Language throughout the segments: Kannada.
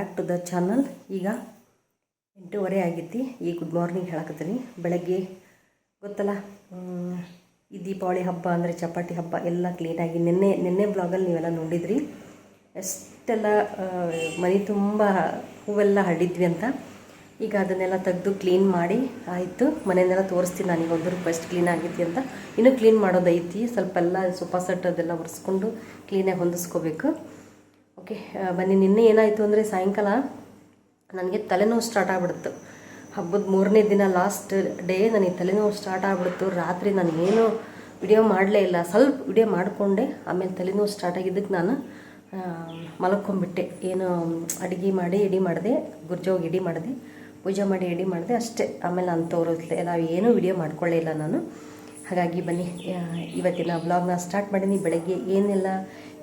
ಬ್ಯಾಕ್ ಟು ದ ಚಾನಲ್ ಈಗ ಎಂಟೂವರೆ ಆಗೈತಿ. ಈ ಗುಡ್ ಮಾರ್ನಿಂಗ್ ಹೇಳಕತ್ತೀನಿ. ಬೆಳಗ್ಗೆ ಗೊತ್ತಲ್ಲ ಈ ದೀಪಾವಳಿ ಹಬ್ಬ ಅಂದರೆ ಚಪಾತಿ ಹಬ್ಬ ಎಲ್ಲ ಕ್ಲೀನಾಗಿ ನಿನ್ನೆ ನಿನ್ನೆ ಬ್ಲಾಗಲ್ಲಿ ನೀವೆಲ್ಲ ನೋಡಿದ್ರಿ. ಎಷ್ಟೆಲ್ಲ ಮನೆ ತುಂಬ ಹೂವೆಲ್ಲ ಹರಡಿದ್ವಿ ಅಂತ. ಈಗ ಅದನ್ನೆಲ್ಲ ತೆಗೆದು ಕ್ಲೀನ್ ಮಾಡಿ ಆಯಿತು. ಮನೆಯನ್ನೆಲ್ಲ ತೋರಿಸ್ತೀನಿ ನನಗೆ ಒಂದು ಫಸ್ಟ್ ಕ್ಲೀನ್ ಆಗೈತಿ ಅಂತ. ಇನ್ನೂ ಕ್ಲೀನ್ ಮಾಡೋದೈತಿ. ಸ್ವಲ್ಪ ಎಲ್ಲ ಸೋಫಾ ಸೆಟ್ ಅದೆಲ್ಲ ಒರೆಸ್ಕೊಂಡು ಕ್ಲೀನಾಗಿ ಹೊಂದಿಸ್ಕೋಬೇಕು. ಓಕೆ ಬನ್ನಿ, ನಿನ್ನೆ ಏನಾಯಿತು ಅಂದರೆ ಸಾಯಂಕಾಲ ನನಗೆ ತಲೆನೋವು ಸ್ಟಾರ್ಟ್ ಆಗ್ಬಿಡ್ತು. ಹಬ್ಬದ ಮೂರನೇ ದಿನ ಲಾಸ್ಟ್ ಡೇ ನನಗೆ ತಲೆನೋವು ಸ್ಟಾರ್ಟ್ ಆಗ್ಬಿಡ್ತು. ರಾತ್ರಿ ನನಗೇನು ವಿಡಿಯೋ ಮಾಡಲೇ ಇಲ್ಲ. ಸ್ವಲ್ಪ ವಿಡಿಯೋ ಮಾಡಿಕೊಂಡೆ, ಆಮೇಲೆ ತಲೆನೋವು ಸ್ಟಾರ್ಟ್ ಆಗಿದ್ದಕ್ಕೆ ನಾನು ಮಲಕ್ಕೊಂಬಿಟ್ಟೆ ಏನು ಅಡುಗೆ ಮಾಡಿ, ಎಡಿ ಮಾಡಿದೆ, ಗುರ್ಜೋಗಿ ಎಡಿ ಮಾಡಿದೆ, ಪೂಜೆ ಮಾಡಿ, ಎಡಿ ಮಾಡಿದೆ ಅಷ್ಟೇ. ಆಮೇಲೆ ನಾನು ತೋರಿಸ್ಲೆ ನಾವು ಏನೂ ವಿಡಿಯೋ ಮಾಡ್ಕೊಳ್ಳೇ ಇಲ್ಲ ನಾನು. ಹಾಗಾಗಿ ಬನ್ನಿ ಇವತ್ತಿನ ವ್ಲಾಗ್ನ ಸ್ಟಾರ್ಟ್ ಮಾಡೀನಿ. ಬೆಳಗ್ಗೆ ಏನೆಲ್ಲ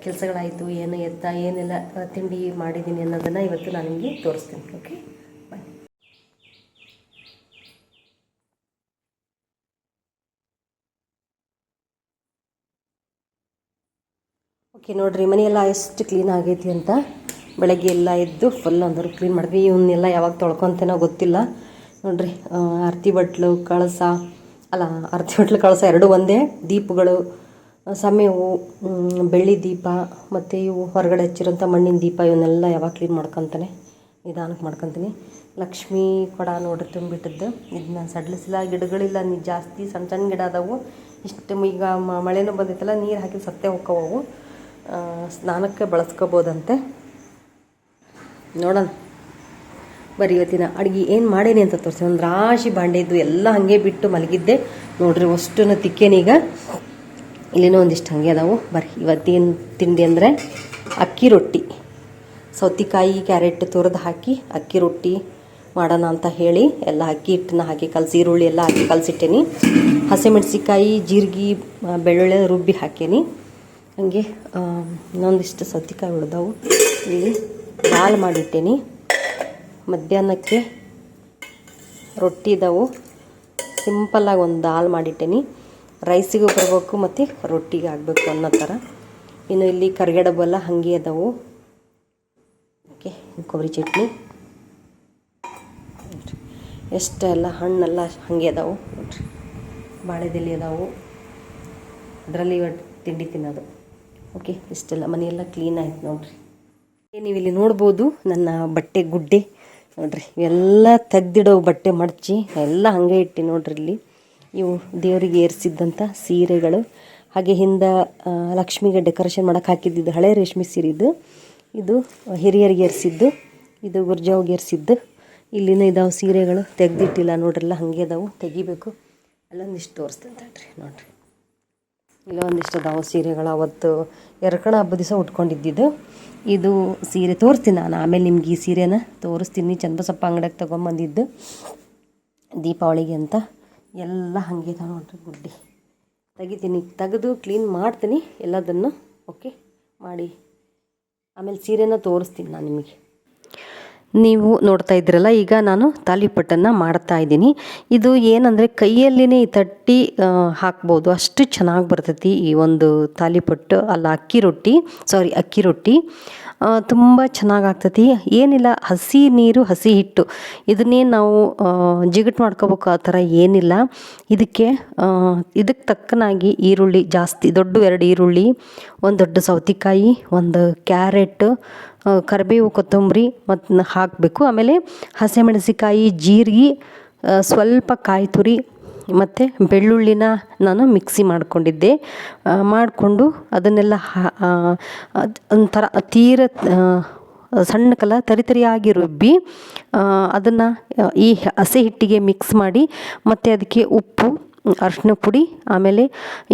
ಕೆಲಸಗಳಾಯಿತು, ಏನು ಎತ್ತ, ಏನೆಲ್ಲ ತಿಂಡಿ ಮಾಡಿದ್ದೀನಿ ಅನ್ನೋದನ್ನು ಇವತ್ತು ನಾನು ನಿಮಗೆ ತೋರಿಸ್ತೀನಿ ಓಕೆ ಬನ್ನಿ ಓಕೆ ನೋಡ್ರಿ, ಮನೆಯೆಲ್ಲ ಎಷ್ಟು ಕ್ಲೀನ್ ಆಗೈತಿ ಅಂತ. ಬೆಳಗ್ಗೆ ಎಲ್ಲ ಎದ್ದು ಫುಲ್ ಅಂದರು ಕ್ಲೀನ್ ಮಾಡಿದ್ವಿ. ಇವನ್ನೆಲ್ಲ ಯಾವಾಗ ತೊಳ್ಕೊತೇನೋ ಗೊತ್ತಿಲ್ಲ. ನೋಡ್ರಿ ಆರತಿ ಬಟ್ಲು, ಕಳಸ, ಅಲ್ಲ ಆರತಿ ಬಟ್ಲು, ಕಳಸ ಎರಡು ಒಂದೇ, ದೀಪಗಳು ಆ, ಸಮಯ ಹೂವು ಮ್, ಬೆಳ್ಳಿ ದೀಪ ಮತ್ತು ಇವು ಹೊರಗಡೆ ಹಚ್ಚಿರೋಂಥ ಮಣ್ಣಿನ ದೀಪ ಇವನ್ನೆಲ್ಲ ಯಾವಾಗ ಕ್ಲೀನ್ ಮಾಡ್ಕೊತಾನೆ ನಿಧಾನಕ್ಕೆ ಮಾಡ್ಕೊತೀನಿ. ಲಕ್ಷ್ಮೀ ಕೊಡ ನೋಡಿರಿ ತುಂಬಿಟ್ಟಿದ್ದು. ಇದನ್ನ ಸಡ್ಲಿಸಿಲ್ಲ ಗಿಡಗಳಿಲ್ಲ ನೀ ಜಾಸ್ತಿ ಸಣ್ಣ ಸಣ್ಣ ಗಿಡ ಅದಾವು. ಇಷ್ಟು ಈಗ ಮಳೆನೂ ಬಂದೈತಲ್ಲ ನೀರು ಹಾಕಿ ಸತ್ತೇ ಹೋಕ್ಕವು ಸ್ನಾನಕ್ಕೆ ಬಳಸ್ಕೋಬೋದಂತೆ. ನೋಡೋಣ. ಬರೀ ಇವತ್ತಿನ ಅಡುಗೆ ಏನು ಮಾಡೇನಿ ಅಂತ ತೋರಿಸಿ. ಒಂದು ರಾಶಿ ಬಾಂಡೆ ಇದ್ದು ಎಲ್ಲ ಹಾಗೆ ಬಿಟ್ಟು ಮಲಗಿದ್ದೆ. ನೋಡ್ರಿ ಅಷ್ಟನ್ನು ತಿಕ್ಕೇನೀಗ ಇಲ್ಲೇನೋ ಒಂದಿಷ್ಟು ಹಾಗೆ ಅದಾವು. ಬರ್ರಿ ಇವತ್ತೇನು ತಿಂಡಿ ಅಂದರೆ? ಅಕ್ಕಿ ರೊಟ್ಟಿ. ಸೌತಿಕಾಯಿ ಕ್ಯಾರೆಟ್ ತುರಿದು ಹಾಕಿ ಅಕ್ಕಿ ರೊಟ್ಟಿ ಮಾಡೋಣ ಅಂತ ಹೇಳಿ ಎಲ್ಲ ಅಕ್ಕಿ ಹಿಟ್ಟನ್ನ ಹಾಕಿ ಕಲಸಿ, ಈರುಳ್ಳಿ ಎಲ್ಲ ಹಾಕಿ ಕಲಸಿಟ್ಟೇನಿ. ಹಸಿಮೆಣಸಿಕಾಯಿ ಜೀರಿಗೆ ಬೆಳ್ಳುಳ್ಳಿ ರುಬ್ಬಿ ಹಾಕೇನಿ. ಹಾಗೆ ಇನ್ನೊಂದಿಷ್ಟು ಸೌತಿಕಾಯಿ ಉಳ್ದವು. ಇಲ್ಲಿ ದಾಲ್ ಮಾಡಿಟ್ಟೇನಿ. ಮಧ್ಯಾಹ್ನಕ್ಕೆ ರೊಟ್ಟಿ ಇದಾವು. ಸಿಂಪಲ್ಲಾಗಿ ಒಂದು ದಾಲ್ ಮಾಡಿಟ್ಟೇನಿ. ರೈಸಿಗೂ ಬರಬೇಕು ಮತ್ತು ರೊಟ್ಟಿಗೆ ಆಗಬೇಕು ಅನ್ನೋ ಥರ. ಇನ್ನು ಇಲ್ಲಿ ಕರಿಗಡ ಬಲ್ಲ ಹಾಗೆ ಅದಾವು. ಓಕೆ ಕೊಬ್ಬರಿ ಚಟ್ನಿ. ಎಷ್ಟೆಲ್ಲ ಹಣ್ಣೆಲ್ಲ ಹಾಗೆ ಅದಾವು. ನೋಡ್ರಿ, ಬಾಳೆದೆಲೆ ಅದಾವು. ಅದರಲ್ಲಿ ತಿಂಡಿ ತಿನ್ನೋದು. ಓಕೆ, ಇಷ್ಟೆಲ್ಲ ಮನೆಯೆಲ್ಲ ಕ್ಲೀನ್ ಆಯ್ತು ನೋಡ್ರಿ. ನೀವು ಇಲ್ಲಿ ನೋಡ್ಬೋದು ನನ್ನ ಬಟ್ಟೆ ಗುಡ್ಡೆ. ನೋಡ್ರಿ ಎಲ್ಲ ತೆಗ್ದಿಡೋ ಬಟ್ಟೆ ಮಡಚಿ ಎಲ್ಲ ಹಾಗೆ ಇಟ್ಟು ನೋಡ್ರಿ ಇಲ್ಲಿ. ಇವು ದೇವರಿಗೆ ಏರಿಸಿದ್ದಂಥ ಸೀರೆಗಳು. ಹಾಗೆ ಹಿಂದೆ ಲಕ್ಷ್ಮಿಗೆ ಡೆಕೋರೇಷನ್ ಮಾಡೋಕೆ ಹಾಕಿದ್ದಿದ್ದು ಹಳೆ ರೇಷ್ಮೆ ಸೀರೆ ಇದು ಇದು ಹಿರಿಯರಿಗೆ ಏರಿಸಿದ್ದು, ಇದು ಗುರ್ಜಾವ್ಗೆ ಏರಿಸಿದ್ದು. ಇಲ್ಲಿನ ಇದಾವೆ ಸೀರೆಗಳು ತೆಗೆದಿಟ್ಟಿಲ್ಲ ನೋಡ್ರಲ್ಲ, ಹಾಗೆ ಅದಾವು. ತೆಗಿಬೇಕು. ಅಲ್ಲೊಂದಿಷ್ಟು ತೋರಿಸ್ತೇನೆ ನೋಡ್ರಿ. ಇಲ್ಲ ಒಂದಿಷ್ಟು ಅದಾವು ಸೀರೆಗಳು. ಅವತ್ತು ಎರಕಣ ಹಬ್ಬ ದಿವಸ ಉಟ್ಕೊಂಡಿದ್ದಿದ್ದು. ಇದು ಸೀರೆ ತೋರಿಸ್ತೀನಿ ನಾನು. ಆಮೇಲೆ ನಿಮ್ಗೆ ಈ ಸೀರೆನ ತೋರಿಸ್ತೀನಿ. ಚನ್ನಬಸಪ್ಪ ಅಂಗಡಿಯಾಗ ತೊಗೊಂಬಂದಿದ್ದು ದೀಪಾವಳಿಗೆ ಅಂತ. ಎಲ್ಲ ಹಾಗೆ ಇದಾವೆ ನೋಡ್ರಿ ಗುಡ್ಡಿ. ತೆಗಿತೀನಿ, ತೆಗೆದು ಕ್ಲೀನ್ ಮಾಡ್ತೀನಿ ಎಲ್ಲದನ್ನು ಓಕೆ ಮಾಡಿ, ಆಮೇಲೆ ಸೀರೆನ ತೋರಿಸ್ತೀನಿ ನಾನು ನಿಮಗೆ. ನೀವು ನೋಡ್ತಾ ಇದ್ರಲ್ಲ ಈಗ ನಾನು ತಾಲಿಪಟ್ಟನ್ನು ಮಾಡ್ತಾ ಇದ್ದೀನಿ. ಇದು ಏನಂದರೆ ಕೈಯಲ್ಲಿನೇ ಈ ತಟ್ಟಿ ಹಾಕ್ಬೋದು. ಅಷ್ಟು ಚೆನ್ನಾಗಿ ಬರ್ತೈತಿ ಈ ಒಂದು ತಾಲಿಪಟ್ಟು ಅಲ್ಲ, ಅಕ್ಕಿ ರೊಟ್ಟಿ, ಸಾರಿ, ಅಕ್ಕಿ ರೊಟ್ಟಿ. ತುಂಬ ಚೆನ್ನಾಗಿ ಆಗ್ತೈತಿ. ಏನಿಲ್ಲ, ಹಸಿ ನೀರು, ಹಸಿ ಹಿಟ್ಟು. ಇದನ್ನೇ ನಾವು ಜಿಗಟ್ ಮಾಡ್ಕೋಬೇಕು ಆ ಥರ ಏನಿಲ್ಲ. ಇದಕ್ಕೆ ಇದಕ್ಕೆ ತಕ್ಕನಾಗಿ ಈರುಳ್ಳಿ ಜಾಸ್ತಿ, ದೊಡ್ಡ ಎರಡು ಈರುಳ್ಳಿ, ಒಂದು ದೊಡ್ಡ ಸೌತೆಕಾಯಿ, ಒಂದು ಕ್ಯಾರೆಟ್ ಕರಿಬೇವು ಕೊತ್ತಂಬರಿ ಮತ್ತು ಹಾಕಬೇಕು. ಆಮೇಲೆ ಹಸಿಮೆಣಸಿಕಾಯಿ ಜೀರಿಗೆ ಸ್ವಲ್ಪ ಕಾಯಿ ತುರಿ ಮತ್ತು ಬೆಳ್ಳುಳ್ಳಿನ ನಾನು ಮಿಕ್ಸಿ ಮಾಡಿಕೊಂಡಿದ್ದೆ. ಮಾಡಿಕೊಂಡು ಅದನ್ನೆಲ್ಲ ಒಂಥರ ತೀರ ಸಣ್ಣ ಕಲ ತರಿ ತರಿಯಾಗಿ ರುಬ್ಬಿ ಅದನ್ನು ಈ ಹಸಿ ಹಿಟ್ಟಿಗೆ ಮಿಕ್ಸ್ ಮಾಡಿ ಮತ್ತು ಅದಕ್ಕೆ ಉಪ್ಪು ಅರಿಶಿನ ಪುಡಿ, ಆಮೇಲೆ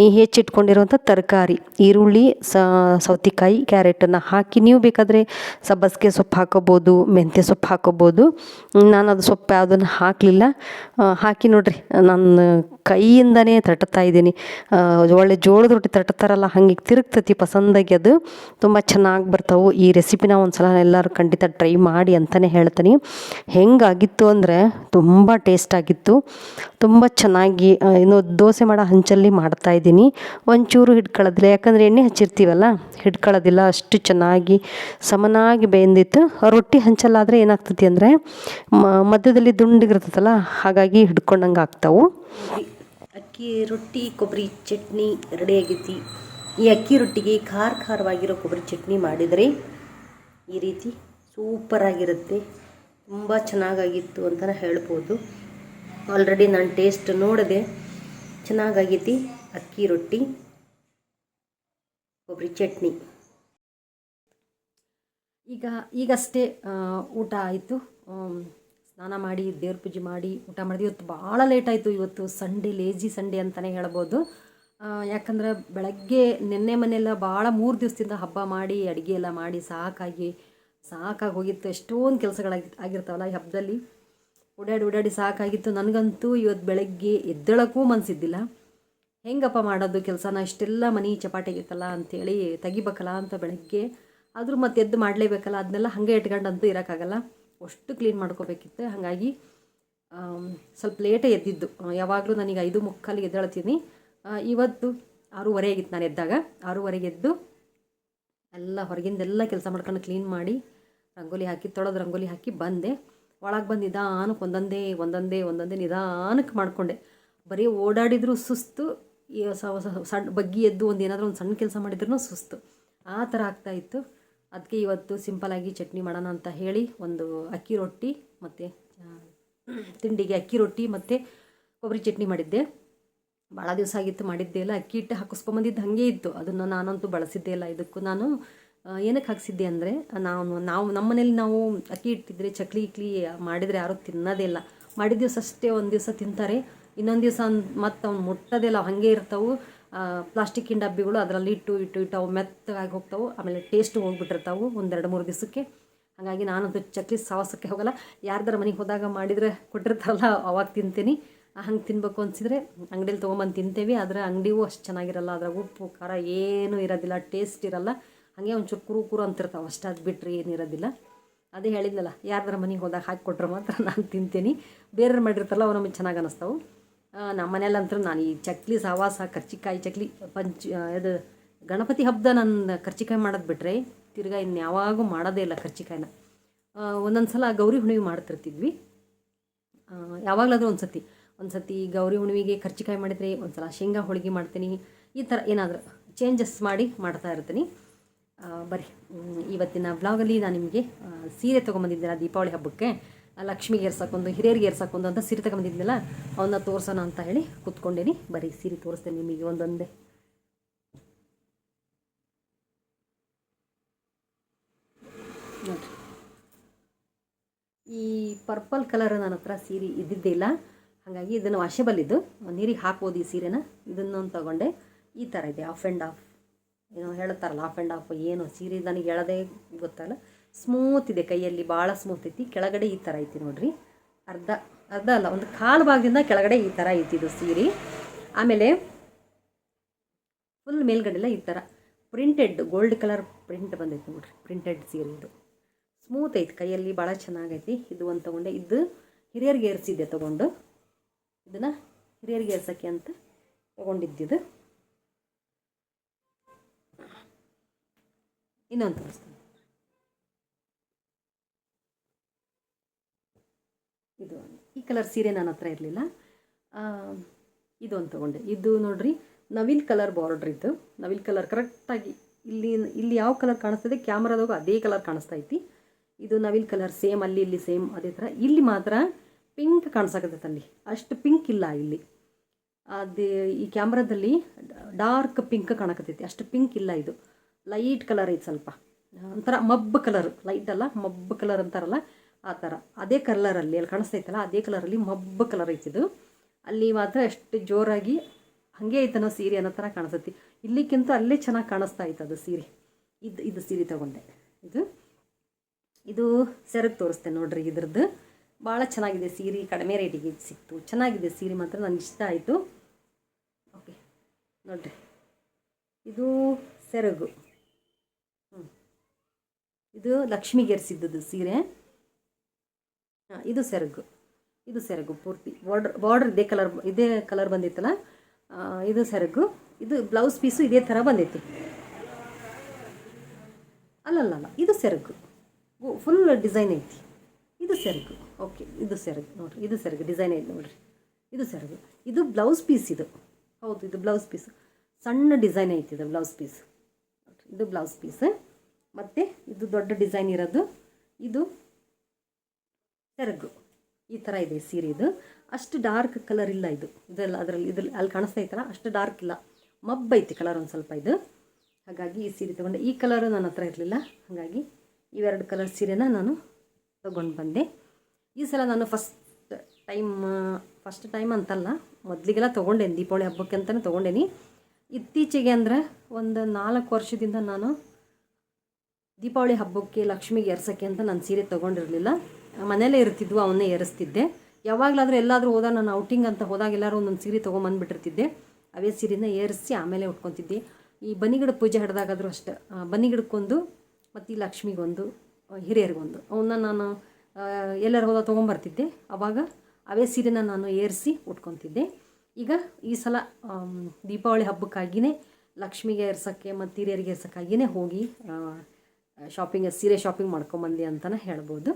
ಈ ಹೆಚ್ಚಿಟ್ಕೊಂಡಿರುವಂಥ ತರಕಾರಿ, ಈರುಳ್ಳಿ ಸೌತೆಕಾಯಿ, ಕ್ಯಾರೆಟನ್ನು ಹಾಕಿ ನೀವು ಬೇಕಾದರೆ ಸಬ್ಬಸಿಗೆ ಸೊಪ್ಪು ಹಾಕೋಬೋದು, ಮೆಂತ್ಯ ಸೊಪ್ಪು ಹಾಕೋಬೋದು. ನಾನು ಅದು ಸೊಪ್ಪು ಯಾವುದನ್ನು ಹಾಕಲಿಲ್ಲ. ಹಾಕಿ ನೋಡಿರಿ ನಾನು ಕೈಯಿಂದನೇ ತಟ್ತಾ ಇದ್ದೀನಿ. ಒಳ್ಳೆ ಜೋಳದ ರೊಟ್ಟಿ ತಟ್ತಾರಲ್ಲ, ಹಂಗೆ ತಿರುಗ್ತತಿ ಪಸಂದಾಗಿ ಅದು. ತುಂಬ ಚೆನ್ನಾಗಿ ಬರ್ತಾವೆ. ಈ ರೆಸಿಪಿನ ಒಂದು ಸಲ ಎಲ್ಲರೂ ಖಂಡಿತ ಟ್ರೈ ಮಾಡಿ ಅಂತಲೇ ಹೇಳ್ತೀನಿ. ಹೆಂಗಾಗಿತ್ತು ಅಂದರೆ ತುಂಬ ಟೇಸ್ಟ್ ಆಗಿತ್ತು ತುಂಬ ಚೆನ್ನಾಗಿ ಇನ್ನು ದೋಸೆ ಮಾಡೋ ಹಂಚಲ್ಲಿ ಮಾಡ್ತಾ ಇದ್ದೀನಿ. ಒಂಚೂರು ಹಿಡ್ಕೊಳ್ಳೋದಿಲ್ಲ, ಯಾಕಂದರೆ ಎಣ್ಣೆ ಹಚ್ಚಿರ್ತೀವಲ್ಲ, ಹಿಡ್ಕೊಳ್ಳೋದಿಲ್ಲ, ಅಷ್ಟು ಚೆನ್ನಾಗಿ ಸಮನಾಗಿ ಬೆಂದಿತ್ತು. ರೊಟ್ಟಿ ಹಂಚಲ್ಲಾದರೆ ಏನಾಗ್ತೈತಿ ಅಂದರೆ ಮಧ್ಯದಲ್ಲಿ ದುಂಡಿಗಿರ್ತದಲ್ಲ ಹಾಗಾಗಿ ಹಿಡ್ಕೊಂಡಂಗೆ ಆಗ್ತಾವು ಅಕ್ಕಿ, ರೊಟ್ಟಿ, ಕೊಬ್ಬರಿ ಚಟ್ನಿ ರೆಡಿ ಆಗೈತಿ. ಈ ಅಕ್ಕಿ ರೊಟ್ಟಿಗೆ ಖಾರ ಖಾರವಾಗಿರೋ ಕೊಬ್ಬರಿ ಚಟ್ನಿ ಮಾಡಿದರೆ ಈ ರೀತಿ ಸೂಪರಾಗಿರುತ್ತೆ. ತುಂಬ ಚೆನ್ನಾಗಾಗಿತ್ತು ಅಂತಲೇ ಹೇಳ್ಬೋದು. ಆಲ್ರೆಡಿ ನಾನು ಟೇಸ್ಟ್ ನೋಡಿದೆ ಚೆನ್ನಾಗಾಗೈತಿ. ಅಕ್ಕಿ ರೊಟ್ಟಿ ಕೊಬ್ಬರಿ ಚಟ್ನಿ. ಈಗ, ಈಗಷ್ಟೇ ಊಟ ಆಯಿತು. ಸ್ನಾನ ಮಾಡಿ, ದೇವ್ರ ಪೂಜೆ ಮಾಡಿ, ಊಟ ಮಾಡಿದ್ವಿ. ಇವತ್ತು ಭಾಳ ಲೇಟ್ ಆಯಿತು. ಇವತ್ತು ಸಂಡೇ ಲೇಜಿ ಸಂಡೇ ಅಂತಲೇ ಹೇಳ್ಬೋದು. ಯಾಕಂದ್ರೆ ಬೆಳಗ್ಗೆ ನಿನ್ನೆ ಮನೆಯೆಲ್ಲ ಭಾಳ ಮೂರು ದಿವಸದಿಂದ ಹಬ್ಬ ಮಾಡಿ, ಅಡುಗೆ ಎಲ್ಲ ಮಾಡಿ, ಸಾಕಾಗಿ ಸಾಕಾಗಿ ಹೋಗಿತ್ತು. ಎಷ್ಟೊಂದು ಕೆಲಸಗಳಾಗಿ, ಆಗಿರ್ತಾವಲ್ಲ ಈ ಹಬ್ಬದಲ್ಲಿ. ಓಡಾಡಿ ಓಡಾಡಿ ಸಾಕಾಗಿತ್ತು. ನನಗಂತೂ ಇವತ್ತು ಬೆಳಗ್ಗೆ ಎದ್ದೇಳಕ್ಕೂ ಮನಸ್ಸಿದ್ದಿಲ್ಲ ಹೆಂಗಪ್ಪ ಮಾಡೋದು ಕೆಲಸನ? ಇಷ್ಟೆಲ್ಲ ಮನೆ ಚಪಾಟಿಗಿತ್ತಲ್ಲ ಅಂಥೇಳಿ ತೆಗಿಬೇಕಲ್ಲ ಅಂತ ಬೆಳಗ್ಗೆ. ಆದರೂ ಮತ್ತೆ ಎದ್ದು ಮಾಡಲೇಬೇಕಲ್ಲ ಅದನ್ನೆಲ್ಲ ಹಾಗೆ ಇಟ್ಕೊಂಡಂತೂ ಇರೋಕ್ಕಾಗಲ್ಲ. ಅಷ್ಟು ಕ್ಲೀನ್ ಮಾಡ್ಕೋಬೇಕಿತ್ತು. ಹಾಗಾಗಿ ಸ್ವಲ್ಪ ಲೇಟೇ ಎದ್ದಿದ್ದು. ಯಾವಾಗಲೂ ನನಗೆ ಐದು ಮುಕ್ಕಾಲಿಗೆ ಎದ್ದೇಳ್ತೀನಿ. ಇವತ್ತು ಆರೂವರೆ ಆಗಿತ್ತು ನಾನು ಎದ್ದಾಗ. ಆರೂವರೆಗೆ ಎದ್ದು ಎಲ್ಲ ಹೊರಗಿಂದೆಲ್ಲ ಕೆಲಸ ಮಾಡ್ಕೊಂಡು ಕ್ಲೀನ್ ಮಾಡಿ, ರಂಗೋಲಿ ಹಾಕಿ, ತೊಳೆದು ರಂಗೋಲಿ ಹಾಕಿ ಬಂದೆ. ಒಳಗೆ ಬಂದು ನಿಧಾನಕ್ಕೆ ಒಂದೊಂದೇ ಒಂದೊಂದೇ ಒಂದೊಂದೇ ನಿಧಾನಕ್ಕೆ ಮಾಡಿಕೊಂಡೆ. ಬರೀ ಓಡಾಡಿದರೂ ಸುಸ್ತು ಸಣ್ಣ ಬಗ್ಗಿ ಎದ್ದು ಒಂದು ಏನಾದರೂ ಒಂದು ಸಣ್ಣ ಕೆಲಸ ಮಾಡಿದ್ರೂ ಸುಸ್ತು. ಆ ಥರ ಆಗ್ತಾಯಿತ್ತು ಅದಕ್ಕೆ ಇವತ್ತು ಸಿಂಪಲಾಗಿ ಚಟ್ನಿ ಮಾಡೋಣ ಅಂತ ಹೇಳಿ ಒಂದು ಅಕ್ಕಿ ರೊಟ್ಟಿ ಮತ್ತು ತಿಂಡಿಗೆ ಅಕ್ಕಿ ರೊಟ್ಟಿ ಮತ್ತು ಕೊಬ್ಬರಿ ಚಟ್ನಿ ಮಾಡಿದ್ದೆ. ಭಾಳ ದಿವಸ ಆಗಿತ್ತು ಮಾಡಿದ್ದೆ ಇಲ್ಲ ಅಕ್ಕಿ ಹಿಟ್ಟು ಹಾಕಿಸ್ಕೊಂಬಂದಿದ್ದು ಹಾಗೆ ಇತ್ತು. ಅದನ್ನು ನಾನಂತೂ ಬಳಸಿದ್ದೇ ಇಲ್ಲ. ಇದಕ್ಕೂ ನಾನು ಏನಕ್ಕೆ ಹಾಕ್ಸಿದ್ದೆ ಅಂದರೆ, ನಾವು ನಾವು ನಮ್ಮ ಮನೇಲಿ ನಾವು ಅಕ್ಕಿ ಇಟ್ಟಿದ್ರೆ, ಚಕ್ಲಿ ಇಕ್ಲಿ ಮಾಡಿದರೆ ಯಾರೂ ತಿನ್ನೋದೇ ಇಲ್ಲ. ಮಾಡಿದ ದಿವಸ ಅಷ್ಟೇ ಒಂದು ದಿವಸ ತಿಂತಾರೆ. ಇನ್ನೊಂದು ದಿವಸ ಮತ್ತು ಅವ್ನು ಮುಟ್ಟೋದಿಲ್ಲ ಹಾಗೆ ಇರ್ತಾವೆ. ಪ್ಲಾಸ್ಟಿಕ್ಕಿನ ಡಬ್ಬಿಗಳು ಅದರಲ್ಲಿ ಇಟ್ಟು ಇಟ್ಟು ಇಟ್ಟು ಅವು ಮೆತ್ತಗಾಗಿ ಹೋಗ್ತಾವೆ. ಆಮೇಲೆ ಟೇಸ್ಟ್ ಹೋಗ್ಬಿಟ್ಟಿರ್ತಾವೆ ಒಂದೆರಡು ಮೂರು ದಿವಸಕ್ಕೆ. ಹಾಗಾಗಿ ನಾನಂತೂ ಚಕ್ಲಿ ಸಾವಸಕ್ಕೆ ಹೋಗಲ್ಲ. ಯಾರ್ದಾರ ಮನೆಗೆ ಹೋದಾಗ ಮಾಡಿದರೆ ಕೊಟ್ಟಿರ್ತಾರಲ್ಲ, ಅವಾಗ ತಿಂತೀನಿ. ಹಂಗೆ ತಿನ್ಬೇಕು ಅನಿಸಿದ್ರೆ ಅಂಗಡಿಯಲ್ಲಿ ತೊಗೊಂಬಂದು ತಿಂತೇವೆ. ಆದರೆ ಅಂಗಡಿಗೂ ಅಷ್ಟು ಚೆನ್ನಾಗಿರಲ್ಲ. ಅದ್ರಾಗ ಉಪ್ಪು, ಖಾರ ಏನೂ ಇರೋದಿಲ್ಲ. ಟೇಸ್ಟ್ ಇರಲ್ಲ. ಹಾಗೆ ಒಂಚೂರು ಕುರು ಕುರು ಅಂತಿರ್ತಾವೆ. ಅಷ್ಟು ಅದು ಬಿಟ್ಟರೆ ಏನಿರೋದಿಲ್ಲ ಅದೇ ಹೇಳಿದ್ನಲ್ಲ, ಯಾರ್ದಾರ ಮನೆಗೆ ಹೋದಾಗ ಹಾಕಿ ಕೊಟ್ರೆ ಮಾತ್ರ ನಾನು ತಿಂತೀನಿ. ಬೇರೆಯವ್ರು ಮಾಡಿರ್ತಾರಲ್ಲ ಅವು ನಮಗೆ ಚೆನ್ನಾಗಿ ಅನ್ನಿಸ್ತಾವೆ ನಮ್ಮ ಮನೇಲಂತೂ ನಾನು ಈ ಚಕ್ಲಿ, ಸವಾಸ, ಕರ್ಚಿಕಾಯಿ ಚಕ್ಲಿ, ಪಂಚ ಇದು ಗಣಪತಿ ಹಬ್ಬದ ನನ್ನ ಕರ್ಚಿಕಾಯಿ ಮಾಡೋದು ಬಿಟ್ಟರೆ ತಿರ್ಗಾ ಇನ್ನು ಯಾವಾಗೂ ಮಾಡೋದೇ ಇಲ್ಲ ಕರ್ಚಿಕಾಯಿನ. ಒಂದೊಂದು ಸಲ ಗೌರಿ ಹುಣ್ಣಿಮೆ ಮಾಡ್ತಿರ್ತಿದ್ವಿ. ಯಾವಾಗಲಾದರೂ ಯಾವಾಗಲಾದ್ರೂ ಒಂದು ಸತಿ ಒಂದು ಸತಿ ಗೌರಿ ಹುಣ್ಣಿಮೆಗೆ ಕರ್ಚಿಕಾಯಿ ಮಾಡಿದರೆ ಒಂದು ಸಲ ಶೇಂಗಾ ಹೋಳಿಗೆ ಮಾಡ್ತೀನಿ. ಈ ಥರ ಏನಾದರೂ ಚೇಂಜಸ್ ಮಾಡಿ ಮಾಡ್ತಾ ಇರ್ತೀನಿ. ಬರ್ರಿ. ಇವತ್ತಿನ ವ್ಲಾಗಲ್ಲಿ ನಾನು ನಿಮಗೆ ಸೀರೆ ತೊಗೊಂಬಂದಿದ್ದೀನ ದೀಪಾವಳಿ ಹಬ್ಬಕ್ಕೆ ಲಕ್ಷ್ಮಿಗೆ ಏರ್ಸಕ್ಕೊಂದು ಹಿರಿಯರಿಗೆ ಏರ್ಸಕ್ಕೊಂದು ಅಂತ ಸೀರೆ ತಗೊಂಬಂದಿದ್ನಲ್ಲ, ಅವನ್ನ ತೋರಿಸೋಣ ಅಂತ ಹೇಳಿ ಕೂತ್ಕೊಂಡೇನಿ. ಬರೀ ಸೀರೆ ತೋರಿಸ್ತೇನೆ ನಿಮಗೆ ಒಂದೊಂದೇ. ಈ ಪರ್ಪಲ್ ಕಲರ್ ನನ್ನ ಹತ್ರ ಸೀರೆ ಇದ್ದಿದ್ದೇ ಇಲ್ಲ. ಹಾಗಾಗಿ ಇದನ್ನು ವಾಷೇಬಲ್ ಇದು ನೀರಿಗೆ ಹಾಕ್ಬೋದು ಈ ಸೀರೆನ. ಇದನ್ನು ತಗೊಂಡೆ. ಈ ಥರ ಇದೆ ಆಫ್ ಆ್ಯಂಡ್ ಆಫ್ ಏನೋ ಹೇಳ್ತಾರಲ್ಲ ಆಫ್ ಆ್ಯಂಡ್ ಆಫ್ ಏನು ಸೀರೆ ನನಗೆ ಹೇಳೋದೇ ಗೊತ್ತಲ್ಲ. ಸ್ಮೂತ್ ಇದೆ ಕೈಯಲ್ಲಿ, ಭಾಳ ಸ್ಮೂತ್ ಐತಿ. ಕೆಳಗಡೆ ಈ ಥರ ಐತಿ ನೋಡಿರಿ. ಅರ್ಧ ಅರ್ಧ ಅಲ್ಲ, ಒಂದು ಕಾಲು ಭಾಗದಿಂದ ಕೆಳಗಡೆ ಈ ಥರ ಐತಿ ಇದು ಸೀರೆ. ಆಮೇಲೆ ಫುಲ್ ಮೇಲ್ಗಡೆಲ್ಲ ಈ ಥರ. ಪ್ರಿಂಟೆಡ್ ಗೋಲ್ಡ್ ಕಲರ್ ಪ್ರಿಂಟ್ ಬಂದೈತಿ ನೋಡಿರಿ. ಪ್ರಿಂಟೆಡ್ ಸೀರೆ ಇದು. ಸ್ಮೂತ್ ಐತಿ, ಕೈಯಲ್ಲಿ ಭಾಳ ಚೆನ್ನಾಗೈತಿ. ಇದು ಒಂದು ತೊಗೊಂಡೆ. ಇದು ಹಿರಿಯರಿಗೆ ಏರಿಸಿದ್ದೆ ತೊಗೊಂಡು. ಇದನ್ನು ಹಿರಿಯರಿಗೆ ಏರ್ಸೋಕ್ಕೆ ಅಂತ ತೊಗೊಂಡಿದ್ದಿದ್ದು ಇನ್ನೊಂದು ತೋರಿಸ್ತೀನಿ ಇದು. ಈ ಕಲರ್ ಸೀರೆ ನನ್ನ ಹತ್ರ ಇರಲಿಲ್ಲ. ಇದೊಂದು ತೊಗೊಂಡೆ. ಇದು ನೋಡ್ರಿ, ನವಿಲ್ ಕಲರ್ ಬಾರ್ಡ್ರ್ ಇದು. ನವಿಲ್ ಕಲರ್ ಕರೆಕ್ಟಾಗಿ ಇಲ್ಲಿ ಇಲ್ಲಿ ಯಾವ ಕಲರ್ ಕಾಣಿಸ್ತದೆ? ಕ್ಯಾಮ್ರಾದಾಗ ಅದೇ ಕಲರ್ ಕಾಣಿಸ್ತಾ ಐತಿ. ಇದು ನವಿಲ್ ಕಲರ್ ಸೇಮ್ ಅಲ್ಲಿ ಇಲ್ಲಿ ಸೇಮ್ ಅದೇ ಥರ. ಇಲ್ಲಿ ಮಾತ್ರ ಪಿಂಕ್ ಕಾಣಿಸಕತ್ತೈತೆ ಅಲ್ಲಿ ಅಷ್ಟು ಪಿಂಕ್ ಇಲ್ಲ ಇಲ್ಲಿ. ಅದೇ, ಈ ಕ್ಯಾಮ್ರಾದಲ್ಲಿ ಡಾರ್ಕ್ ಪಿಂಕ್ ಕಾಣಕತ್ತೈತಿ. ಅಷ್ಟು ಪಿಂಕ್ ಇಲ್ಲ ಇದು. ಲೈಟ್ ಕಲರ್ ಐತೆ ಸ್ವಲ್ಪ. ಒಂಥರ ಮಬ್ಬು ಕಲರ್, ಲೈಟ್ ಅಲ್ಲ, ಮಬ್ಬು ಕಲರ್ ಅಂತಾರಲ್ಲ ಆ ಥರ ಅದೇ ಕಲರಲ್ಲಿ ಅಲ್ಲಿ ಕಾಣಿಸ್ತೈತಲ್ಲ, ಅದೇ ಕಲರಲ್ಲಿ ಮಬ್ಬು ಕಲರ್ ಐತಿದು ಅಲ್ಲಿ ಮಾತ್ರ ಎಷ್ಟು ಜೋರಾಗಿ ಹಾಗೆ ಐತನೋ ಸೀರೆ ಅನ್ನೋ ಥರ ಕಾಣಿಸ್ತೈತಿ. ಇಲ್ಲಿಕ್ಕಿಂತ ಅಲ್ಲೇ ಚೆನ್ನಾಗಿ ಕಾಣಿಸ್ತಾ ಐತೆ ಅದು ಸೀರೆ. ಇದು ಇದು ಸೀರೆ ತಗೊಂಡೆ. ಇದು ಇದು ಸೆರಗು ತೋರಿಸ್ತೇನೆ ನೋಡ್ರಿ ಇದ್ರದ್ದು. ಭಾಳ ಚೆನ್ನಾಗಿದೆ ಸೀರೆ, ಕಡಿಮೆ ರೇಟಿಗೆ ಸಿಕ್ತು. ಚೆನ್ನಾಗಿದೆ ಸೀರೆ ಮಾತ್ರ ನನಗೆ ಇಷ್ಟ ಆಯಿತು. ಓಕೆ ನೋಡ್ರಿ. ಇದು ಸೆರಗು. ಇದು ಲಕ್ಷ್ಮಿಗೆ ಏರಿಸಿದ್ದದು ಸೀರೆ ಇದು ಸೆರಗು. ಇದು ಸೆರಗು ಪೂರ್ತಿ. ಬಾರ್ಡ್ರ್ ಬಾರ್ಡ್ರ್ ಇದೇ ಕಲರ್ ಇದೇ ಕಲರ್ ಬಂದಿತ್ತಲ್ಲ? ಇದು ಸೆರಗು. ಇದು ಬ್ಲೌಸ್ ಪೀಸು ಇದೇ ಥರ ಬಂದೈತಿ ಅಲ್ಲಲ್ಲಲ್ಲ, ಇದು ಸೆರಗು. ಫುಲ್ ಡಿಸೈನ್ ಐತಿ. ಇದು ಸೆರಗು. ಓಕೆ ಇದು ಸೆರಗು. ನೋಡ್ರಿ, ಇದು ಸೆರಗು. ಡಿಸೈನ್ ಐತಿ ನೋಡ್ರಿ. ಇದು ಸೆರಗು. ಇದು ಬ್ಲೌಸ್ ಪೀಸ್ ಇದು. ಹೌದು, ಇದು ಬ್ಲೌಸ್ ಪೀಸ್ ಸಣ್ಣ ಡಿಸೈನ್ ಐತಿ ಇದು ಬ್ಲೌಸ್ ಪೀಸ್ ಇದು ಬ್ಲೌಸ್ ಪೀಸ್ ಮತ್ತು ಇದು ದೊಡ್ಡ ಡಿಸೈನ್ ಇರೋದು. ಇದು ಸೆರಗು ಈ ಥರ ಇದೆ ಸೀರೆ ಇದು. ಅಷ್ಟು ಡಾರ್ಕ್ ಕಲರ್ ಇಲ್ಲ ಇದು. ಇದೆಲ್ಲ ಅದರಲ್ಲಿ, ಇದ್ರಲ್ಲಿ ಅಲ್ಲಿ ಕಾಣಿಸ್ತಾ ಇತ್ತಲ್ಲ ಅಷ್ಟು ಡಾರ್ಕ್ ಇಲ್ಲ. ಮಬ್ಬೈತಿ ಕಲರ್ ಒಂದು ಸ್ವಲ್ಪ ಇದು. ಹಾಗಾಗಿ ಈ ಸೀರೆ ತೊಗೊಂಡೆ. ಈ ಕಲರು ನನ್ನ ಹತ್ರ ಇರಲಿಲ್ಲ. ಹಾಗಾಗಿ ಇವೆರಡು ಕಲರ್ ಸೀರೆನ ನಾನು ತೊಗೊಂಡು ಬಂದೆ. ಈ ಸಲ ನಾನು ಫಸ್ಟ್ ಟೈಮ್ ಫಸ್ಟ್ ಟೈಮ್ ಅಂತಲ್ಲ, ಮೊದಲಿಗೆಲ್ಲ ತೊಗೊಂಡೇನಿ. ದೀಪಾವಳಿ ಹಬ್ಬಕ್ಕೆ ಅಂತಲೇ ತೊಗೊಂಡೇನಿ. ಇತ್ತೀಚೆಗೆ ಅಂದರೆ ಒಂದು ನಾಲ್ಕು ವರ್ಷದಿಂದ ನಾನು ದೀಪಾವಳಿ ಹಬ್ಬಕ್ಕೆ ಲಕ್ಷ್ಮಿಗೆ ಏರ್ಸೋಕ್ಕೆ ಅಂತ ನಾನು ಸೀರೆ ತೊಗೊಂಡಿರಲಿಲ್ಲ. ಮನೇಲೇ ಇರ್ತಿದ್ವು, ಅವನ್ನೇ ಏರಿಸ್ತಿದ್ದೆ. ಯಾವಾಗಲಾದರೂ ಎಲ್ಲಾದರೂ ಹೋದಾಗ ನಾನು ಔಟಿಂಗ್ ಅಂತ ಹೋದಾಗ ಎಲ್ಲರೂ ಒಂದೊಂದು ಸೀರೆ ತೊಗೊಂಬಂದ್ಬಿಟ್ಟಿರ್ತಿದ್ದೆ. ಅವೇ ಸೀರೆನ ಏರಿಸಿ ಆಮೇಲೆ ಉಟ್ಕೊತಿದ್ದೆ. ಈ ಬನ್ನಿಗಿಡ ಪೂಜೆ ಹಿಡ್ದಾಗಾದರೂ ಅಷ್ಟೇ ಬನಿಗಿಡಕ್ಕೊಂದು ಮತ್ತು ಈ ಲಕ್ಷ್ಮಿಗೊಂದು ಹಿರಿಯರಿಗೊಂದು. ಅವನ್ನ ನಾನು ಎಲ್ಲರೂ ಹೋದಾಗ ತೊಗೊಂಬರ್ತಿದ್ದೆ. ಆವಾಗ ಅವೇ ಸೀರೆನ ನಾನು ಏರಿಸಿ ಉಟ್ಕೊತಿದ್ದೆ. ಈಗ ಈ ಸಲ ದೀಪಾವಳಿ ಹಬ್ಬಕ್ಕಾಗಿಯೇ ಲಕ್ಷ್ಮಿಗೆ ಏರ್ಸೋಕ್ಕೆ ಮತ್ತು ಹಿರಿಯರಿಗೆ ಏರ್ಸೋಕ್ಕಾಗಿಯೇ ಹೋಗಿ ಶಾಪಿಂಗ್ ಸೀರೆ ಶಾಪಿಂಗ್ ಮಾಡ್ಕೊಂಬಂದು ಅಂತಲೇ ಹೇಳ್ಬೋದು.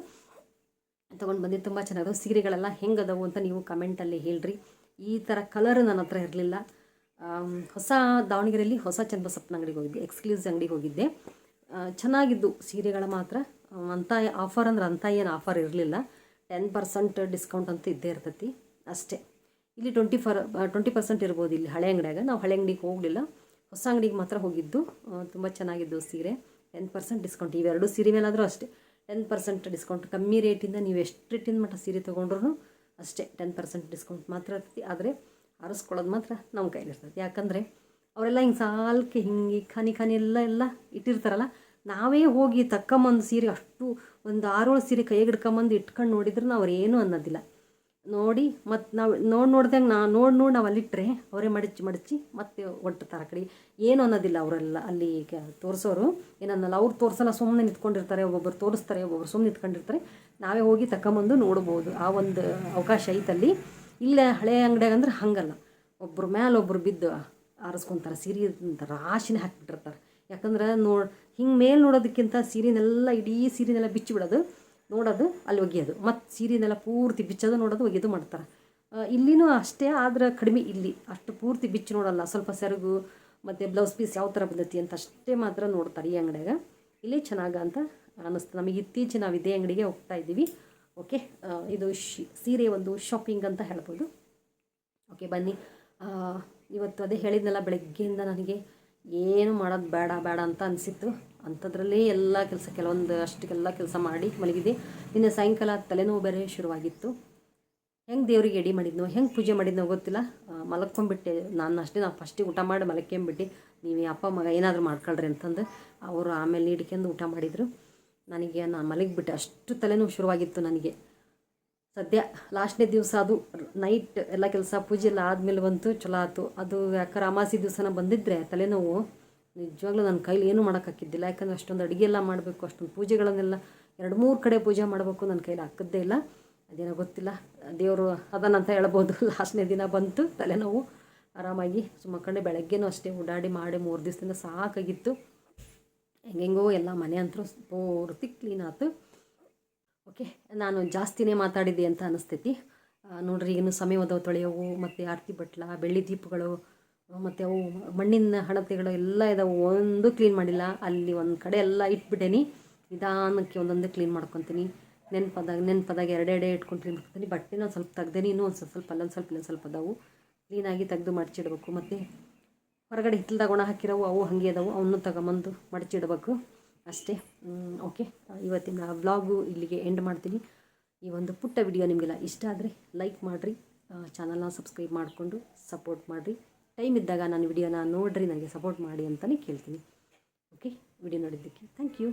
ತೊಗೊಂಡು ಬಂದು ತುಂಬ ಚೆನ್ನಾಗಿದೆ ಸೀರೆಗಳೆಲ್ಲ ಹೆಂಗದವು ಅಂತ ನೀವು ಕಮೆಂಟಲ್ಲಿ ಹೇಳ್ರಿ. ಈ ಥರ ಕಲರ್ ನನ್ನ ಹತ್ರ ಇರಲಿಲ್ಲ. ಹೊಸ ದಾವಣಗೆರೆಯಲ್ಲಿ ಹೊಸ ಚನ್ನಬಸಪ್ಪನ ಅಂಗಡಿಗೆ ಹೋಗಿದ್ದೆ. ಎಕ್ಸ್ಕ್ಲೂಸಿವ್ ಅಂಗಡಿಗೆ ಹೋಗಿದ್ದೆ. ಚೆನ್ನಾಗಿದ್ದು ಸೀರೆಗಳ ಮಾತ್ರ. ಅಂಥ ಆಫರ್ ಅಂದ್ರೆ ಅಂಥ ಏನು ಆಫರ್ ಇರಲಿಲ್ಲ. ಟೆನ್ ಪರ್ಸೆಂಟ್ ಡಿಸ್ಕೌಂಟ್ ಅಂತ ಇದ್ದೇ ಇರ್ತೈತಿ. ಅಷ್ಟೇ. ಇಲ್ಲಿ ಟ್ವೆಂಟಿ ಫರ್ ಟ್ವೆಂಟಿ ಪರ್ಸೆಂಟ್ ಇರ್ಬೋದು ಇಲ್ಲಿ ಹಳೆ ಅಂಗಡಿಯಾಗ. ನಾವು ಹಳೆ ಅಂಗಡಿಗೆ ಹೋಗಲಿಲ್ಲ. ಹೊಸ ಅಂಗಡಿಗೆ ಮಾತ್ರ ಹೋಗಿದ್ದು. ತುಂಬ ಚೆನ್ನಾಗಿದ್ದು ಸೀರೆ. ಟೆನ್ ಪರ್ಸೆಂಟ್ ಡಿಸ್ಕೌಂಟ್ ಇವೆರಡು ಸೀರೆ ಮೇಲಾದರೂ ಅಷ್ಟೇ. ಟೆನ್ ಪರ್ಸೆಂಟ್ ಡಿಸ್ಕೌಂಟ್ ಕಮ್ಮಿ ರೇಟಿಂದ ನೀವು ಎಷ್ಟು ರೇಟಿಂದ ಮಟ್ಟ ಸೀರೆ ತೊಗೊಂಡ್ರು ಅಷ್ಟೇ ಟೆನ್ ಪರ್ಸೆಂಟ್ ಡಿಸ್ಕೌಂಟ್ ಮಾತ್ರ ಇರ್ತೈತಿ. ಆದರೆ ಆರಿಸ್ಕೊಳ್ಳೋದು ಮಾತ್ರ ನಮ್ಮ ಕೈಲಿರ್ತೈತಿ ಯಾಕಂದರೆ ಅವರೆಲ್ಲ ಹಿಂಗೆ ಸಾಲ್ಕೆ ಹಿಂಗೆ ಖಾನಿ ಖಾನಿ ಎಲ್ಲ ಎಲ್ಲ ಇಟ್ಟಿರ್ತಾರಲ್ಲ, ನಾವೇ ಹೋಗಿ ತಕ್ಕಂಬಂದು ಸೀರೆ ಅಷ್ಟು ಒಂದು ಆರೋಳು ಸೀರೆ ಕೈಗೆ ಹಿಡ್ಕೊಂಬಂದು ಇಟ್ಕೊಂಡು ನೋಡಿದ್ರೆ ಅವ್ರು ಏನೂ ಅನ್ನೋದಿಲ್ಲ. ನೋಡಿ ಮತ್ತು ನಾವು ನೋಡಿ ನೋಡ್ದಂಗೆ ನಾ ನೋಡಿ ನೋಡಿ ನಾವು ಅಲ್ಲಿಟ್ಟರೆ ಅವರೇ ಮಡಚಿ ಮಡಚಿ ಮತ್ತೆ ಒಟ್ಟಿರ್ತಾರೆ ಆ ಕಡೆ. ಏನು ಅನ್ನೋದಿಲ್ಲ ಅವರೆಲ್ಲ ಅಲ್ಲಿ ತೋರಿಸೋರು. ಏನನ್ನಲ್ಲ, ಅವ್ರು ತೋರಿಸಲ್ಲ ಸುಮ್ಮನೆ ನಿಂತ್ಕೊಂಡಿರ್ತಾರೆ ಒಬ್ಬೊಬ್ಬರು ತೋರಿಸ್ತಾರೆ, ಒಬ್ಬೊಬ್ರು ಸುಮ್ಮನೆ ನಿಂತ್ಕೊಂಡಿರ್ತಾರೆ. ನಾವೇ ಹೋಗಿ ತಗೊಂಬಂದು ನೋಡ್ಬೋದು. ಆ ಒಂದು ಅವಕಾಶ ಐತಲ್ಲಿ. ಇಲ್ಲೇ ಹಳೆ ಅಂಗಡಿಯಾಗ ಅಂದ್ರೆ ಹಂಗಲ್ಲ. ಒಬ್ಬರು ಮೇಲೆ ಒಬ್ಬರು ಬಿದ್ದು ಆರಿಸ್ಕೊಂತಾರೆ, ಸೀರೆ ರಾಶಿನೇ ಹಾಕಿಬಿಟ್ಟಿರ್ತಾರೆ. ಯಾಕಂದ್ರೆ ನೋಡಿ, ಹಿಂಗೆ ಮೇಲೆ ನೋಡೋದಕ್ಕಿಂತ ಸೀರೆನೆಲ್ಲ, ಇಡೀ ಸೀರೆನೆಲ್ಲ ಬಿಚ್ಚಿಬಿಡೋದು ನೋಡೋದು, ಅಲ್ಲಿ ಒಗೆಯೋದು. ಮತ್ತು ಸೀರೆನೆಲ್ಲ ಪೂರ್ತಿ ಬಿಚ್ಚೋದು ನೋಡೋದು ಒಗೆಯೋದು ಮಾಡ್ತಾರೆ. ಇಲ್ಲಿನೂ ಅಷ್ಟೇ, ಆದ್ರೆ ಕಡಿಮೆ ಇಲ್ಲಿ. ಅಷ್ಟು ಪೂರ್ತಿ ಬಿಚ್ಚಿ ನೋಡಲ್ಲ. ಸ್ವಲ್ಪ ಸೆರಗು, ಮತ್ತು ಬ್ಲೌಸ್ ಪೀಸ್ ಯಾವ ಥರ ಬಂದೈತಿ ಅಂತ ಅಷ್ಟೇ ಮಾತ್ರ ನೋಡ್ತಾರೆ ಈ ಅಂಗಡಿಯಾಗ. ಇಲ್ಲೇ ಚೆನ್ನಾಗ ಅಂತ ಅನ್ನಿಸ್ತು ನಮಗೆ ಇತ್ತೀಚೆ ನಾವು ಇದೇ ಅಂಗಡಿಗೆ ಹೋಗ್ತಾ ಇದ್ದೀವಿ. ಓಕೆ? ಇದು ಶಿ, ಸೀರೆ ಒಂದು ಶಾಪಿಂಗ್ ಅಂತ ಹೇಳ್ಬೋದು. ಓಕೆ, ಬನ್ನಿ. ಇವತ್ತು ಅದೇ ಹೇಳಿದ್ನಲ್ಲ, ಬೆಳಗ್ಗೆಯಿಂದ ನನಗೆ ಏನು ಮಾಡೋದು ಬೇಡ ಬೇಡ ಅಂತ ಅನಿಸಿತ್ತು. ಅಂಥದ್ರಲ್ಲೇ ಎಲ್ಲ ಕೆಲಸ, ಕೆಲವೊಂದು ಅಷ್ಟಕ್ಕೆಲ್ಲ ಕೆಲಸ ಮಾಡಿ ಮಲಗಿದ್ದೆ. ನಿನ್ನೆ ಸಾಯಂಕಾಲ ತಲೆನೋವು ಬೇರೆ ಶುರುವಾಗಿತ್ತು. ಹೆಂಗೆ ದೇವರಿಗೆ ಎಡಿ ಮಾಡಿದ್ನೋ, ಹೆಂಗೆ ಪೂಜೆ ಮಾಡಿದ್ನೋ ಗೊತ್ತಿಲ್ಲ. ಮಲಕ್ಕೊಂಬಿಟ್ಟೆ ನಾನು ಅಷ್ಟೇ, ನಾನು ಫಸ್ಟಿಗೆ ಊಟ ಮಾಡಿ ಮಲಕ್ಕೊಂಬಿಟ್ಟು ನೀವು ಅಪ್ಪ, ಮಗ ಏನಾದರೂ ಮಾಡ್ಕೊಳ್ರಿ ಅಂತಂದು ಅವರು ಆಮೇಲೆ ನೀಡ್ಕೊಂಡು ಊಟ ಮಾಡಿದರು. ನನಗೆ, ನಾನು ಮಲಗಿಬಿಟ್ಟೆ. ಅಷ್ಟು ತಲೆನೋವು ಶುರುವಾಗಿತ್ತು ನನಗೆ. ಸದ್ಯ ಲಾಸ್ಟ್ನೇ ದಿವಸ ಅದು ನೈಟ್ ಎಲ್ಲ ಕೆಲಸ, ಪೂಜೆ ಎಲ್ಲ ಆದಮೇಲೆ ಬಂತು, ಚಲೋ ಆಯ್ತು ಅದು ಯಾಕಂದ್ರೆ ಅಮಾಸಿ ದಿವಸನ ಬಂದಿದ್ದರೆ ತಲೆನೋವು. ನಿಜವಾಗ್ಲೂ ನನ್ನ ಕೈಲಿ ಏನೂ ಮಾಡೋಕ್ಕಾಕಿದ್ದಿಲ್ಲ ಯಾಕಂದರೆ ಅಷ್ಟೊಂದು ಅಡುಗೆ ಎಲ್ಲ ಮಾಡಬೇಕು, ಅಷ್ಟೊಂದು ಪೂಜೆಗಳನ್ನೆಲ್ಲ ಎರಡು ಮೂರು ಕಡೆ ಪೂಜೆ ಮಾಡಬೇಕು ನನ್ನ ಕೈಲಿ ಹಾಕಿದ್ದೇ ಇಲ್ಲ. ಅದೇನೋ ಗೊತ್ತಿಲ್ಲ. ದೇವರು ಅದನ್ನಂತ ಹೇಳ್ಬೋದು. ಲಾಸ್ಟ್ನೇ ದಿನ ಬಂತು, ತಲೆನೋವು. ಆರಾಮಾಗಿ ಸುಮ್ಮಕ್ಕಂಡೆ ಬೆಳಗ್ಗೆನೂ ಅಷ್ಟೇ ಓಡಾಡಿ ಮಾಡಿ ಮೂರು ದಿವಸದಿಂದ ಸಾಕಾಗಿತ್ತು. ಹೆಂಗೆಂಗೋ ಎಲ್ಲ ಮನೆ ಅಂತೂ ಪೂರ್ತಿ ಕ್ಲೀನ್ ಆಯ್ತು ಓಕೆ, ನಾನು ಜಾಸ್ತಿನೇ ಮಾತಾಡಿದ್ದೆ ಅಂತ ಅನಿಸ್ತೈತಿ. ನೋಡ್ರಿ ಏನು ಸಮಯ ಸಮಯವದವು ತೊಳೆಯೋವು, ಮತ್ತು ಆರತಿ ಬಟ್ಲ, ಬೆಳ್ಳಿ ದೀಪಗಳು ಮತ್ತು ಅವು ಮಣ್ಣಿನ ಹಣತೆಗಳು ಎಲ್ಲ ಇದಾವೆ. ಒಂದು ಕ್ಲೀನ್ ಮಾಡಿಲ್ಲ. ಅಲ್ಲಿ ಒಂದು ಕಡೆ ಎಲ್ಲ ಇಟ್ಬಿಟ್ಟೇನಿ. ನಿಧಾನಕ್ಕೆ ಒಂದೊಂದೇ ಕ್ಲೀನ್ ಮಾಡ್ಕೊತೀನಿ. ನೆನಪದಾಗ ನೆನಪದಾಗ ಎರಡೆರಡೇ ಇಟ್ಕೊಂಡು ಕ್ಲೀನ್ ಮಾಡ್ಕೊತೀನಿ. ಬಟ್ಟೆನ ಒಂದ್ ಸ್ವಲ್ಪ ತೆಗ್ದೇನಿ. ಇನ್ನೂ ಒಂದು ಸ್ವಲ್ಪ ಸ್ವಲ್ಪ ಅಲ್ಲೊಂದು ಸ್ವಲ್ಪ ಇಲ್ಲೊಂದು ಸ್ವಲ್ಪ ಅದಾವು. ಕ್ಲೀನಾಗಿ ತೆಗೆದು ಮಡಚಿಡ್ಬೇಕು. ಮತ್ತು ಹೊರಗಡೆ ಹಿತ್ತಲ್ದಾಗ ಒಣ ಹಾಕಿರೋವು, ಅವು ಹಾಗೆ ಅದಾವು. ಅವನ್ನೂ ತಗೊಂಬಂದು ಮಡಚಿಡ್ಬೇಕು. ಅಷ್ಟೇ. ಓಕೆ ಇವತ್ತಿನ ವ್ಲಾಗು ಇಲ್ಲಿಗೆ ಎಂಡ್ ಮಾಡ್ತೀನಿ. ಈ ಒಂದು ಪುಟ್ಟ ವಿಡಿಯೋ ನಿಮಗೆಲ್ಲ ಇಷ್ಟ ಆದರೆ ಲೈಕ್ ಮಾಡಿರಿ. ಚಾನಲ್ನ ಸಬ್ಸ್ಕ್ರೈಬ್ ಮಾಡಿಕೊಂಡು ಸಪೋರ್ಟ್ ಮಾಡಿರಿ. ಟೈಮ್ ಇದ್ದಾಗ ನಾನು ವಿಡಿಯೋನ ನೋಡ್ರಿ, ನನಗೆ ಸಪೋರ್ಟ್ ಮಾಡಿ ಅಂತಲೇ ಕೇಳ್ತೀನಿ. ಓಕೆ ವಿಡಿಯೋ ನೋಡಿದ್ದಕ್ಕೆ ಥ್ಯಾಂಕ್ ಯು